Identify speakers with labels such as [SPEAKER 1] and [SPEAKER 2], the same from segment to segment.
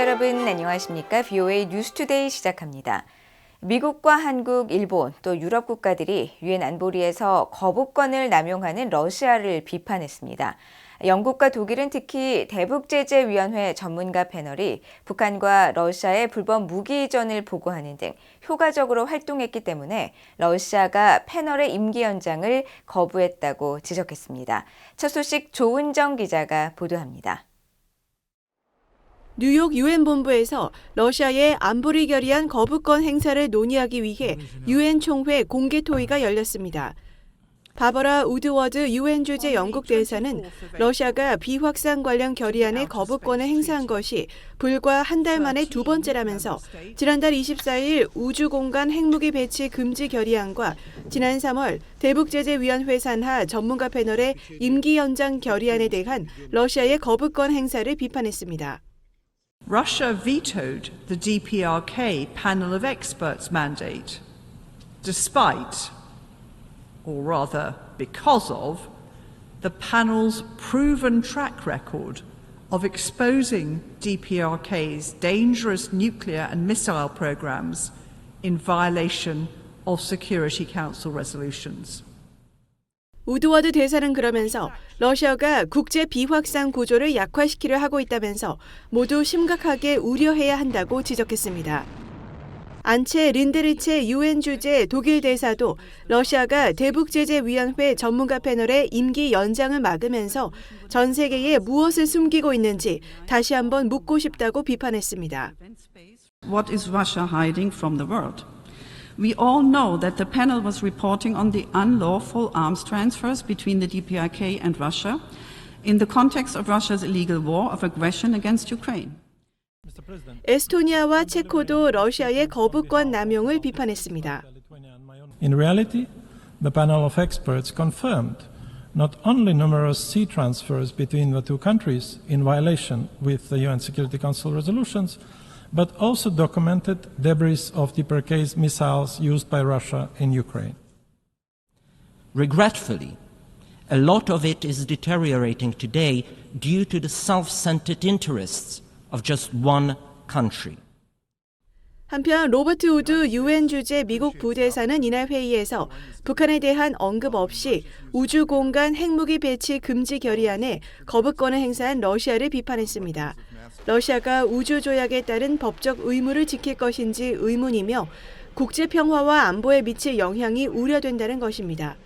[SPEAKER 1] 여러분 안녕하십니까? BOA 뉴스투데이 시작합니다. 미국과 한국, 일본 또 유럽 국가들이 유엔 안보리에서 거부권을 남용하는 러시아를 비판했습니다. 영국과 독일은 특히 대북제재위원회 전문가 패널이 북한과 러시아의 불법 무기 이전을 보고하는 등 효과적으로 활동했기 때문에 러시아가 패널의 임기 연장을 거부했다고 지적했습니다. 첫 소식 조은정 기자가 보도합니다.
[SPEAKER 2] 뉴욕 유엔 본부에서 러시아의 안보리 결의안 거부권 행사를 논의하기 위해 유엔 총회 공개 토의가 열렸습니다. 바버라 우드워드 유엔 주재 영국 대사는 러시아가 비확산 관련 결의안의 거부권을 행사한 것이 불과 한 달 만에 두 번째라면서 지난달 24일 우주공간 핵무기 배치 금지 결의안과 지난 3월 대북제재위원회 산하 전문가 패널의 임기 연장 결의안에 대한 러시아의 거부권 행사를 비판했습니다.
[SPEAKER 3] Russia vetoed the DPRK panel of experts mandate, despite, or rather because of, the panel's proven track record of exposing DPRK's dangerous nuclear and missile programs in violation of Security Council resolutions.
[SPEAKER 2] 우드워드 대사는 그러면서 러시아가 국제 비확산 구조를 약화시키려 하고 있다면서 모두 심각하게 우려해야 한다고 지적했습니다. 안체 린데리체 유엔 주재 독일 대사도 러시아가 대북 제재 위원회 전문가 패널의 임기 연장을 막으면서 전 세계에 무엇을 숨기고 있는지 다시 한번 묻고 싶다고 비판했습니다.
[SPEAKER 4] What is Russia hiding from the world? We all know that the panel was reporting on the unlawful arms transfers between the DPRK and Russia in the context of Russia's illegal war of aggression against Ukraine.
[SPEAKER 2] 에스토니아와 체코도 러시아의 거부권 남용을 비판했습니다.
[SPEAKER 5] In reality, the panel of experts confirmed not only numerous sea transfers between the two countries in violation with the UN Security Council resolutions, but also documented debris of DPRK's missiles used by Russia in Ukraine.
[SPEAKER 6] Regretfully, a lot of it is deteriorating today due to the self centered interests of just one country.
[SPEAKER 2] 한편 로버트 우드 유엔 주재 미국 부대사는 이날 회의에서 북한에 대한 언급 없이 우주 공간 핵무기 배치 금지 결의안에 거부권을 행사한 러시아를 비판했습니다. 러시아가 우주 조약에 따른 법적 의무를 지킬 것인지 의문이며 국제 평화와 안보에 미칠 영향이 우려된다는 것입니다.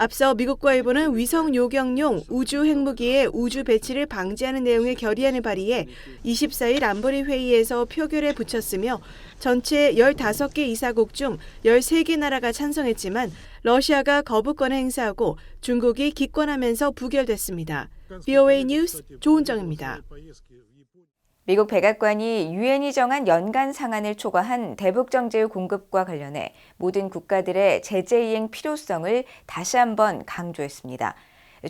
[SPEAKER 2] 앞서 미국과 일본은 위성 요격용 우주 핵무기의 우주 배치를 방지하는 내용의 결의안을 발의해 24일 안보리 회의에서 표결에 붙였으며 전체 15개 이사국 중 13개 나라가 찬성했지만 러시아가 거부권을 행사하고 중국이 기권하면서 부결됐습니다. BOA 뉴스 조은정입니다.
[SPEAKER 1] 미국 백악관이 유엔이 정한 연간 상한을 초과한 대북 정제유 공급과 관련해 모든 국가들의 제재 이행 필요성을 다시 한번 강조했습니다.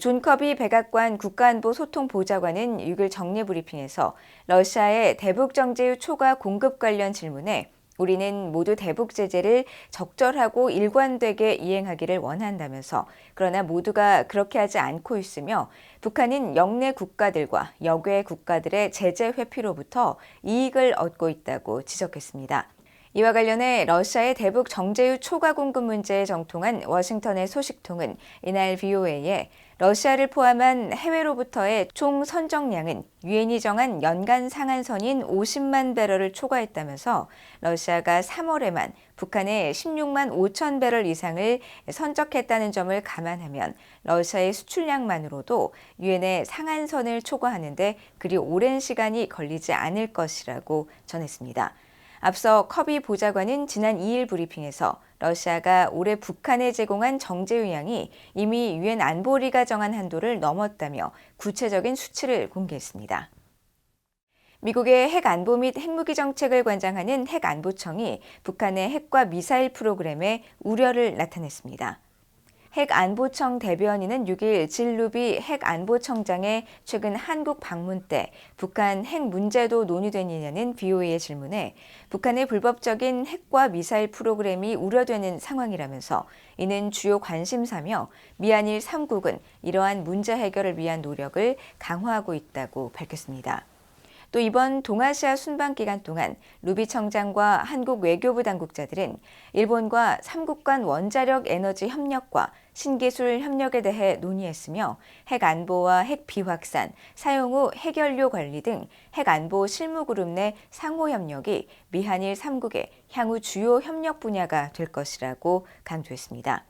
[SPEAKER 1] 존 커비 백악관 국가안보 소통 보좌관은 6일 정례 브리핑에서 러시아의 대북 정제유 초과 공급 관련 질문에 우리는 모두 대북 제재를 적절하고 일관되게 이행하기를 원한다면서 그러나 모두가 그렇게 하지 않고 있으며 북한은 영내 국가들과 여괴 국가들의 제재 회피로부터 이익을 얻고 있다고 지적했습니다. 이와 관련해 러시아의 대북 정제유 초과 공급 문제에 정통한 워싱턴의 소식통은 이날 VOA에 러시아를 포함한 해외로부터의 총 선정량은 유엔이 정한 연간 상한선인 50만 배럴을 초과했다면서 러시아가 3월에만 북한에 16만 5천 배럴 이상을 선적했다는 점을 감안하면 러시아의 수출량만으로도 유엔의 상한선을 초과하는데 그리 오랜 시간이 걸리지 않을 것이라고 전했습니다. 앞서 커비 보좌관은 지난 2일 브리핑에서 러시아가 올해 북한에 제공한 정제유 양이 이미 유엔 안보리가 정한 한도를 넘었다며 구체적인 수치를 공개했습니다. 미국의 핵 안보 및 핵무기 정책을 관장하는 핵안보청이 북한의 핵과 미사일 프로그램에 우려를 나타냈습니다. 핵안보청 대변인은 6일 진루비 핵안보청장의 최근 한국 방문 때 북한 핵 문제도 논의되느냐는 BOA의 질문에 북한의 불법적인 핵과 미사일 프로그램이 우려되는 상황이라면서 이는 주요 관심사며 미한일 3국은 이러한 문제 해결을 위한 노력을 강화하고 있다고 밝혔습니다. 또 이번 동아시아 순방 기간 동안 루비 청장과 한국 외교부 당국자들은 일본과 삼국 간 원자력 에너지 협력과 신기술 협력에 대해 논의했으며 핵 안보와 핵 비확산, 사용 후 핵연료 관리 등 핵 안보 실무 그룹 내 상호 협력이 미한일 3국의 향후 주요 협력 분야가 될 것이라고 강조했습니다.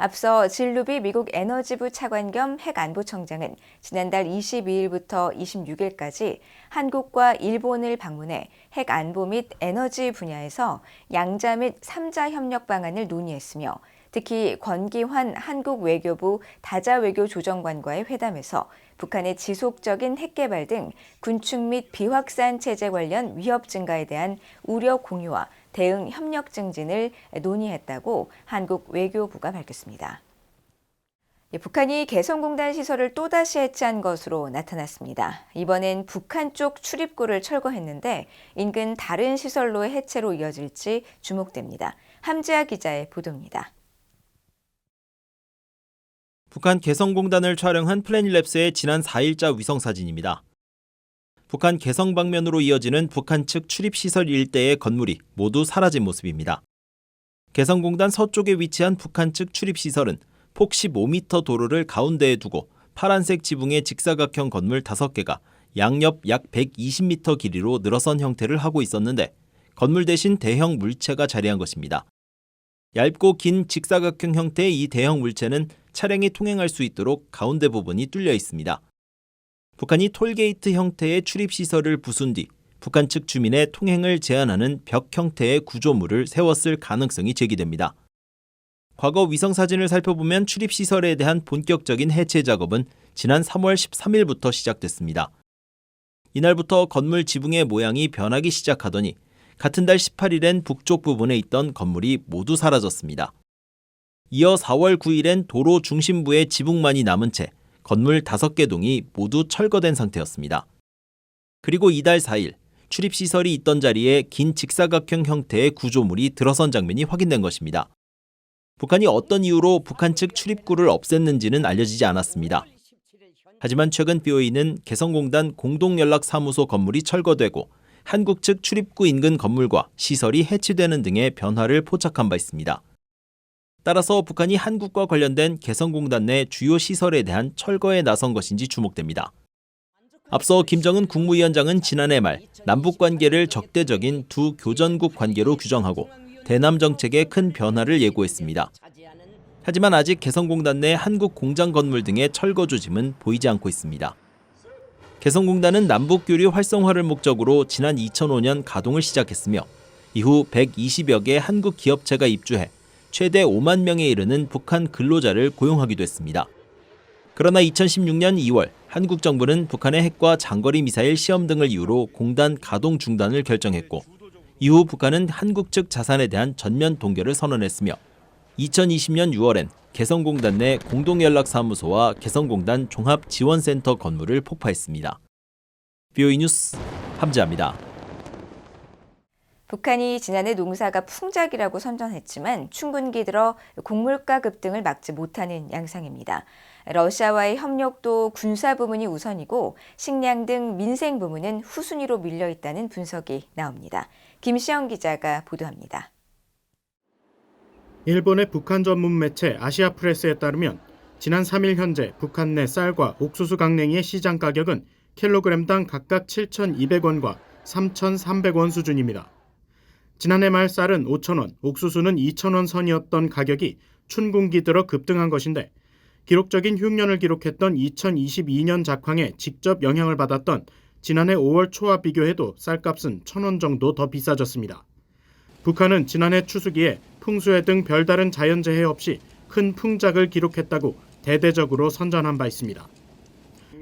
[SPEAKER 1] 앞서 진루비 미국 에너지부 차관 겸 핵안보청장은 지난달 22일부터 26일까지 한국과 일본을 방문해 핵안보 및 에너지 분야에서 양자 및 삼자 협력 방안을 논의했으며 특히 권기환 한국 외교부 다자 외교 조정관과의 회담에서 북한의 지속적인 핵 개발 등 군축 및 비확산 체제 관련 위협 증가에 대한 우려 공유와 대응 협력 증진을 논의했다고 한국 외교부가 밝혔습니다. 예, 북한이 개성공단 시설을 또다시 해체한 것으로 나타났습니다. 이번엔 북한 쪽 출입구를 철거했는데 인근 다른 시설로의 해체로 이어질지 주목됩니다. 함지아 기자의 보도입니다.
[SPEAKER 7] 북한 개성공단을 촬영한 플래닛랩스의 지난 4일자 위성 사진입니다. 북한 개성 방면으로 이어지는 북한 측 출입시설 일대의 건물이 모두 사라진 모습입니다. 개성공단 서쪽에 위치한 북한 측 출입시설은 폭 15m 도로를 가운데에 두고 파란색 지붕의 직사각형 건물 5개가 양옆 약 120m 길이로 늘어선 형태를 하고 있었는데 건물 대신 대형 물체가 자리한 것입니다. 얇고 긴 직사각형 형태의 이 대형 물체는 차량이 통행할 수 있도록 가운데 부분이 뚫려 있습니다. 북한이 톨게이트 형태의 출입시설을 부순 뒤 북한 측 주민의 통행을 제한하는 벽 형태의 구조물을 세웠을 가능성이 제기됩니다. 과거 위성 사진을 살펴보면 출입시설에 대한 본격적인 해체 작업은 지난 3월 13일부터 시작됐습니다. 이날부터 건물 지붕의 모양이 변하기 시작하더니 같은 달 18일엔 북쪽 부분에 있던 건물이 모두 사라졌습니다. 이어 4월 9일엔 도로 중심부의 지붕만이 남은 채 건물 5개 동이 모두 철거된 상태였습니다. 그리고 이달 4일 출입시설이 있던 자리에 긴 직사각형 형태의 구조물이 들어선 장면이 확인된 것입니다. 북한이 어떤 이유로 북한 측 출입구를 없앴는지는 알려지지 않았습니다. 하지만 최근 BOE는 개성공단 공동연락사무소 건물이 철거되고 한국 측 출입구 인근 건물과 시설이 해치되는 등의 변화를 포착한 바 있습니다. 따라서 북한이 한국과 관련된 개성공단 내 주요 시설에 대한 철거에 나선 것인지 주목됩니다. 앞서 김정은 국무위원장은 지난해 말 남북 관계를 적대적인 두 교전국 관계로 규정하고 대남 정책에 큰 변화를 예고했습니다. 하지만 아직 개성공단 내 한국 공장 건물 등의 철거 조짐은 보이지 않고 있습니다. 개성공단은 남북 교류 활성화를 목적으로 지난 2005년 가동을 시작했으며 이후 120여 개 한국 기업체가 입주해 최대 5만 명에 이르는 북한 근로자를 고용하기도 했습니다. 그러나 2016년 2월 한국 정부는 북한의 핵과 장거리 미사일 시험 등을 이유로 공단 가동 중단을 결정했고 이후 북한은 한국 측 자산에 대한 전면 동결을 선언했으며 2020년 6월엔 개성공단 내 공동연락사무소와 개성공단 종합지원센터 건물을 폭파했습니다. BOE 뉴스 함지아입니다.
[SPEAKER 1] 북한이 지난해 농사가 풍작이라고 선전했지만 춘군기 들어 곡물가 급등을 막지 못하는 양상입니다. 러시아와의 협력도 군사 부문이 우선이고 식량 등 민생 부문은 후순위로 밀려 있다는 분석이 나옵니다. 김시영 기자가 보도합니다.
[SPEAKER 8] 일본의 북한 전문 매체 아시아 프레스에 따르면 지난 3일 현재 북한 내 쌀과 옥수수 강냉이의 시장 가격은 킬로그램당 각각 7,200원과 3,300원 수준입니다. 지난해 말 쌀은 5,000원, 옥수수는 2,000원 선이었던 가격이 춘군기 들어 급등한 것인데 기록적인 흉년을 기록했던 2022년 작황에 직접 영향을 받았던 지난해 5월 초와 비교해도 쌀값은 1,000원 정도 더 비싸졌습니다. 북한은 지난해 추수기에 풍수해 등 별다른 자연재해 없이 큰 풍작을 기록했다고 대대적으로 선전한 바 있습니다.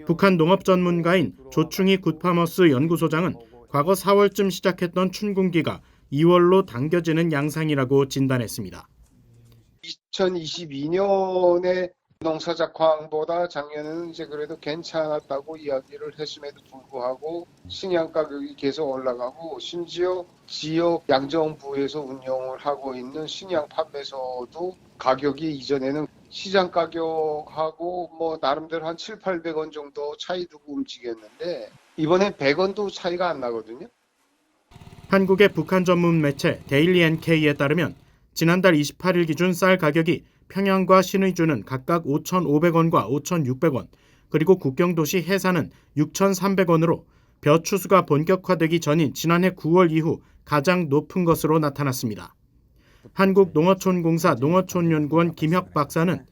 [SPEAKER 8] 북한 농업 전문가인 조충희 굿파머스 연구소장은 과거 4월쯤 시작했던 춘군기가 2월로 당겨지는 양상이라고 진단했습니다.
[SPEAKER 9] 2022년에 농사작황보다 작년에는 이제 그래도 괜찮았다고 이야기를 했음에도 불구하고 식량 가격이 계속 올라가고 심지어 지역 양정부에서 운영을 하고 있는 식량 판매소도 가격이 이전에는 시장 가격하고 뭐 나름대로 한 7, 800원 정도 차이 두고 움직였는데 이번에 100원도 차이가 안 나거든요.
[SPEAKER 8] 한국의 북한 전문 매체 데일리 NK에 따르면 지난달 28일 기준 쌀 가격이 평양과 신의주는 각각 5,500원과 5,600원, 그리고 국경 도시 해산은 6,300원으로 벼 추수가 본격화되기 전인 지난해 9월 이후 가장 높은 것으로 나타났습니다. 한국농어촌공사 농어촌연구원 김혁 박사는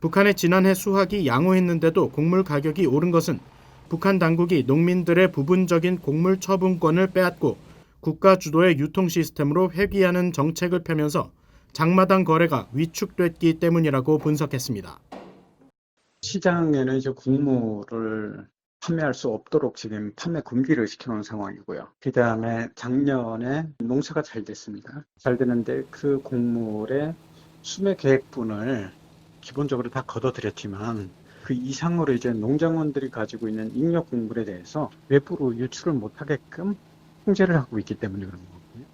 [SPEAKER 8] 북한의 지난해 수확이 양호했는데도 곡물 가격이 오른 것은 북한 당국이 농민들의 부분적인 곡물 처분권을 빼앗고 국가 주도의 유통 시스템으로 회귀하는 정책을 펴면서 장마당 거래가 위축됐기 때문이라고 분석했습니다.
[SPEAKER 10] 시장에는 이제 국물을 판매할 수 없도록 지금 판매 금기를 시켜놓은 상황이고요. 그 다음에 작년에 농사가 잘 됐습니다. 잘 되는데 그 곡물의 수매 계획분을 기본적으로 다 걷어들였지만 그 이상으로 이제 농장원들이 가지고 있는 잉여 곡물에 대해서 외부로 유출을 못하게끔 통제를 하고 있기 때문에 그런 거거든요.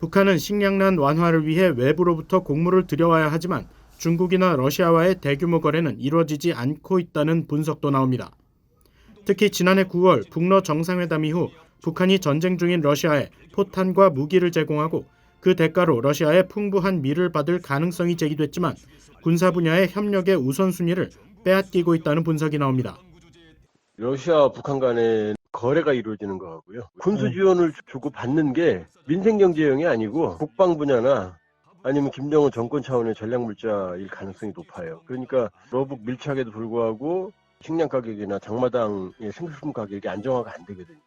[SPEAKER 8] 북한은 식량난 완화를 위해 외부로부터 곡물을 들여와야 하지만 중국이나 러시아와의 대규모 거래는 이루어지지 않고 있다는 분석도 나옵니다. 특히 지난해 9월 북러 정상회담 이후 북한이 전쟁 중인 러시아에 포탄과 무기를 제공하고 그 대가로 러시아의 풍부한 밀을 받을 가능성이 제기됐지만 군사 분야의 협력의 우선순위를 빼앗기고 있다는 분석이 나옵니다.
[SPEAKER 11] 러시아 북한 간에 거래가 이루어지는 거 같고요. 군수 지원을 주고 받는 게 민생 경제형이 아니고 국방 분야나 아니면 김정은 정권 차원의 전략 물자일 가능성이 높아요. 그러니까 러북 밀착에도 불구하고 식량 가격이나 장마당의 생수품 가격이 안정화가 안 되거든요.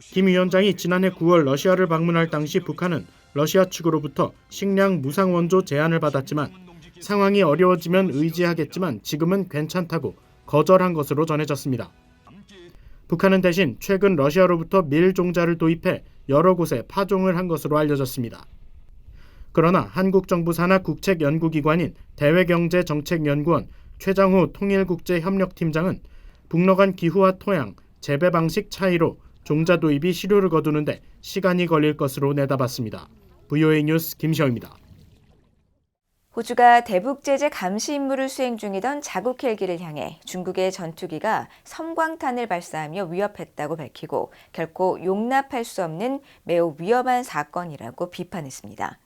[SPEAKER 8] 김 위원장이 지난해 9월 러시아를 방문할 당시 북한은 러시아 측으로부터 식량 무상 원조 제안을 받았지만 상황이 어려워지면 의지하겠지만 지금은 괜찮다고 거절한 것으로 전해졌습니다. 북한은 대신 최근 러시아로부터 밀 종자를 도입해 여러 곳에 파종을 한 것으로 알려졌습니다. 그러나 한국 정부 산하 국책 연구기관인 대외경제정책연구원 최장호 통일국제협력팀장은 북러 간 기후와 토양, 재배 방식 차이로 종자 도입이 실효를 거두는데 시간이 걸릴 것으로 내다봤습니다. VOA 뉴스 김시영입니다.
[SPEAKER 1] 호주가 대북 제재 감시 임무를 수행 중이던 자국 헬기를 향해 중국의 전투기가 섬광탄을 발사하며 위협했다고 밝히고 결코 용납할 수 없는 매우 위험한 사건이라고 비판했습니다.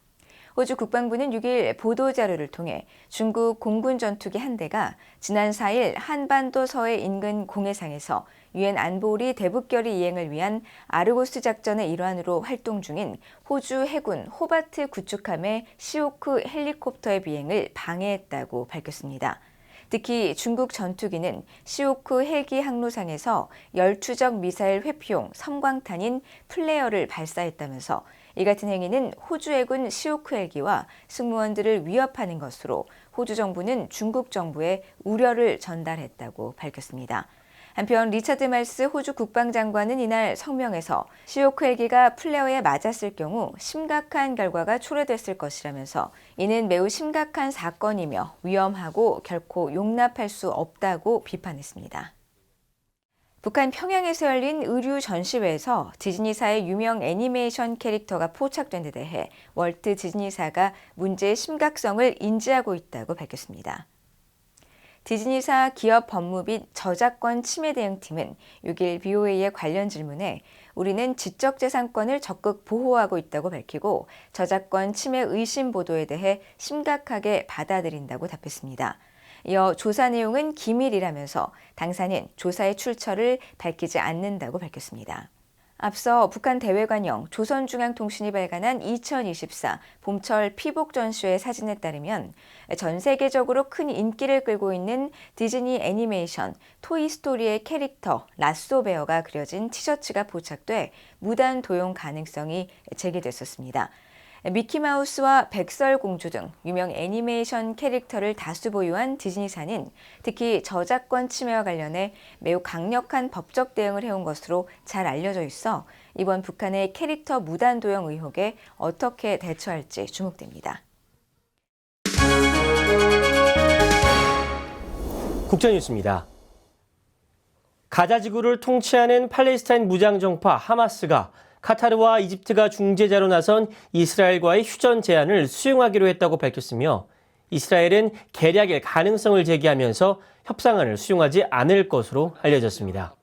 [SPEAKER 1] 호주 국방부는 6일 보도자료를 통해 중국 공군 전투기 한 대가 지난 4일 한반도 서해 인근 공해상에서 유엔 안보리 대북결의 이행을 위한 아르고스 작전의 일환으로 활동 중인 호주 해군 호바트 구축함의 시오크 헬리콥터의 비행을 방해했다고 밝혔습니다. 특히 중국 전투기는 시오크 헬기 항로상에서 열추적 미사일 회피용 섬광탄인 플레어를 발사했다면서 이 같은 행위는 호주 해군 시오크 헬기와 승무원들을 위협하는 것으로 호주 정부는 중국 정부에 우려를 전달했다고 밝혔습니다. 한편 리차드 말스 호주 국방장관은 이날 성명에서 시오크 헬기가 플레어에 맞았을 경우 심각한 결과가 초래됐을 것이라면서 이는 매우 심각한 사건이며 위험하고 결코 용납할 수 없다고 비판했습니다. 북한 평양에서 열린 의류 전시회에서 디즈니사의 유명 애니메이션 캐릭터가 포착된 데 대해 월트 디즈니사가 문제의 심각성을 인지하고 있다고 밝혔습니다. 디즈니사 기업 법무 및 저작권 침해 대응팀은 6일 BOA의 관련 질문에 우리는 지적재산권을 적극 보호하고 있다고 밝히고 저작권 침해 의심 보도에 대해 심각하게 받아들인다고 답했습니다. 이어 조사 내용은 기밀이라면서 당사는 조사의 출처를 밝히지 않는다고 밝혔습니다. 앞서 북한 대외관영 조선중앙통신이 발간한 2024 봄철 피복 전시회 사진에 따르면 전 세계적으로 큰 인기를 끌고 있는 디즈니 애니메이션 토이스토리의 캐릭터 라쏘 베어가 그려진 티셔츠가 포착돼 무단 도용 가능성이 제기됐었습니다. 미키마우스와 백설공주 등 유명 애니메이션 캐릭터를 다수 보유한 디즈니사는 특히 저작권 침해와 관련해 매우 강력한 법적 대응을 해온 것으로 잘 알려져 있어 이번 북한의 캐릭터 무단 도용 의혹에 어떻게 대처할지 주목됩니다.
[SPEAKER 12] 국제뉴스입니다. 가자 지구를 통치하는 팔레스타인 무장정파 하마스가 카타르와 이집트가 중재자로 나선 이스라엘과의 휴전 제안을 수용하기로 했다고 밝혔으며 이스라엘은 계략일 가능성을 제기하면서 협상안을 수용하지 않을 것으로 알려졌습니다.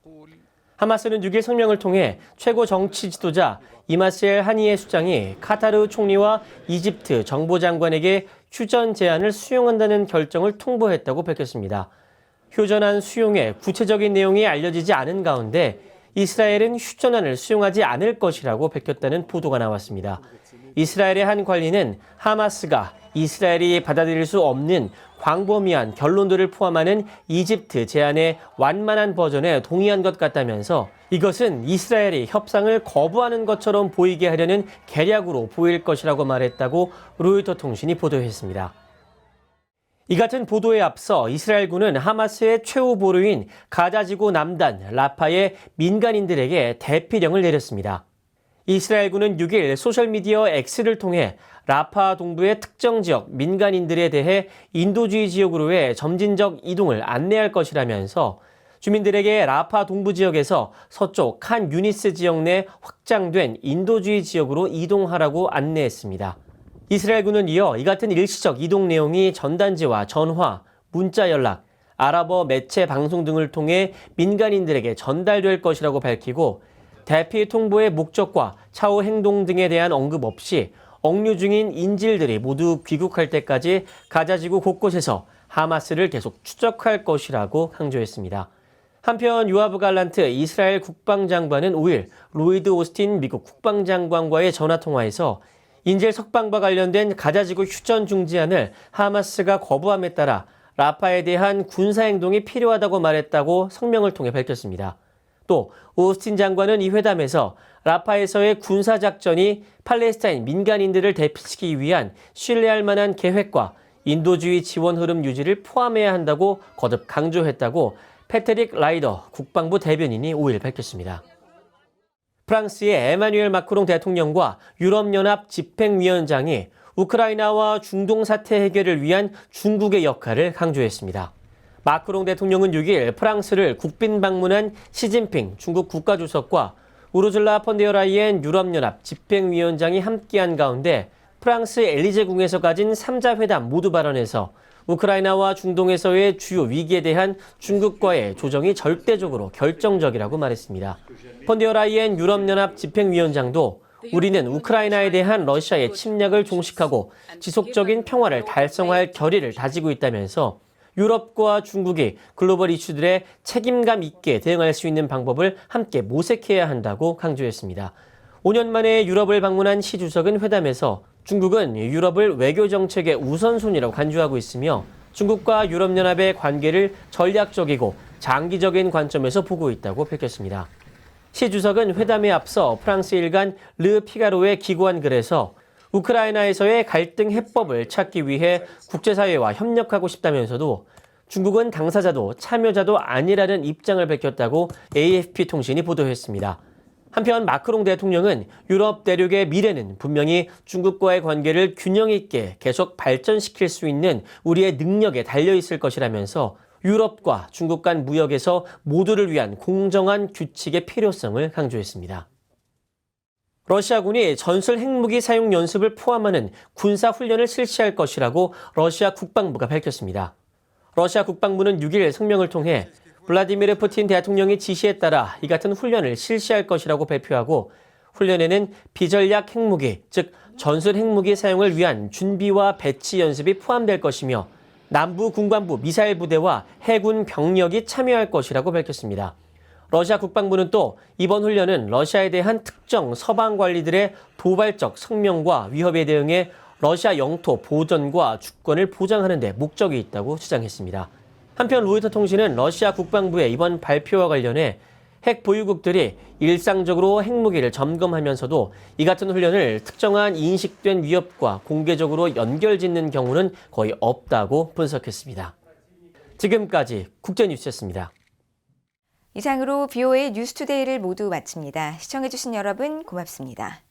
[SPEAKER 12] 하마스는 6일 성명을 통해 최고 정치 지도자 이마스엘 하니예 수장이 카타르 총리와 이집트 정보장관에게 휴전 제안을 수용한다는 결정을 통보했다고 밝혔습니다. 휴전안 수용의 구체적인 내용이 알려지지 않은 가운데 이스라엘은 휴전안을 수용하지 않을 것이라고 밝혔다는 보도가 나왔습니다. 이스라엘의 한 관리는 하마스가 이스라엘이 받아들일 수 없는 광범위한 결론들을 포함하는 이집트 제안의 완만한 버전에 동의한 것 같다면서 이것은 이스라엘이 협상을 거부하는 것처럼 보이게 하려는 계략으로 보일 것이라고 말했다고 로이터 통신이 보도했습니다. 이 같은 보도에 앞서 이스라엘군은 하마스의 최후 보루인 가자지구 남단 라파의 민간인들에게 대피령을 내렸습니다. 이스라엘군은 6일 소셜미디어 X를 통해 라파 동부의 특정 지역 민간인들에 대해 인도주의 지역으로의 점진적 이동을 안내할 것이라면서 주민들에게 라파 동부 지역에서 서쪽 칸 유니스 지역 내 확장된 인도주의 지역으로 이동하라고 안내했습니다. 이스라엘군은 이어 이 같은 일시적 이동 내용이 전단지와 전화, 문자 연락, 아랍어 매체 방송 등을 통해 민간인들에게 전달될 것이라고 밝히고 대피 통보의 목적과 차후 행동 등에 대한 언급 없이 억류 중인 인질들이 모두 귀국할 때까지 가자지구 곳곳에서 하마스를 계속 추적할 것이라고 강조했습니다. 한편 유아브 갈란트 이스라엘 국방장관은 5일 로이드 오스틴 미국 국방장관과의 전화통화에서 인질 석방과 관련된 가자지구 휴전 중지안을 하마스가 거부함에 따라 라파에 대한 군사 행동이 필요하다고 말했다고 성명을 통해 밝혔습니다. 또 오스틴 장관은 이 회담에서 라파에서의 군사 작전이 팔레스타인 민간인들을 대피시키기 위한 신뢰할 만한 계획과 인도주의 지원 흐름 유지를 포함해야 한다고 거듭 강조했다고 패트릭 라이더 국방부 대변인이 5일 밝혔습니다. 프랑스의 에마뉴엘 마크롱 대통령과 유럽연합 집행위원장이 우크라이나와 중동 사태 해결을 위한 중국의 역할을 강조했습니다. 마크롱 대통령은 6일 프랑스를 국빈 방문한 시진핑 중국 국가주석과 우르줄라 펀데어 라이엔 유럽연합 집행위원장이 함께한 가운데 프랑스 엘리제궁에서 가진 3자 회담 모두 발언에서 우크라이나와 중동에서의 주요 위기에 대한 중국과의 조정이 절대적으로 결정적이라고 말했습니다. 펀데어라이엔 유럽연합 집행위원장도 우리는 우크라이나에 대한 러시아의 침략을 종식하고 지속적인 평화를 달성할 결의를 다지고 있다면서 유럽과 중국이 글로벌 이슈들에 책임감 있게 대응할 수 있는 방법을 함께 모색해야 한다고 강조했습니다. 5년 만에 유럽을 방문한 시 주석은 회담에서 중국은 유럽을 외교 정책의 우선순위라고 간주하고 있으며 중국과 유럽연합의 관계를 전략적이고 장기적인 관점에서 보고 있다고 밝혔습니다. 시 주석은 회담에 앞서 프랑스 일간 르 피가로에 기고한 글에서 우크라이나에서의 갈등 해법을 찾기 위해 국제사회와 협력하고 싶다면서도 중국은 당사자도 참여자도 아니라는 입장을 밝혔다고 AFP 통신이 보도했습니다. 한편 마크롱 대통령은 유럽 대륙의 미래는 분명히 중국과의 관계를 균형 있게 계속 발전시킬 수 있는 우리의 능력에 달려 있을 것이라면서 유럽과 중국 간 무역에서 모두를 위한 공정한 규칙의 필요성을 강조했습니다. 러시아군이 전술 핵무기 사용 연습을 포함하는 군사 훈련을 실시할 것이라고 러시아 국방부가 밝혔습니다. 러시아 국방부는 6일 성명을 통해 블라디미르 푸틴 대통령의 지시에 따라 이 같은 훈련을 실시할 것이라고 발표하고 훈련에는 비전략 핵무기, 즉 전술 핵무기 사용을 위한 준비와 배치 연습이 포함될 것이며 남부 군관부 미사일 부대와 해군 병력이 참여할 것이라고 밝혔습니다. 러시아 국방부는 또 이번 훈련은 러시아에 대한 특정 서방 관리들의 도발적 성명과 위협에 대응해 러시아 영토 보전과 주권을 보장하는 데 목적이 있다고 주장했습니다. 한편 로이터 통신은 러시아 국방부의 이번 발표와 관련해 핵 보유국들이 일상적으로 핵무기를 점검하면서도 이 같은 훈련을 특정한 인식된 위협과 공개적으로 연결짓는 경우는 거의 없다고 분석했습니다. 지금까지 국제뉴스였습니다.
[SPEAKER 1] 이상으로 BOA 뉴스투데이를 모두 마칩니다. 시청해주신 여러분 고맙습니다.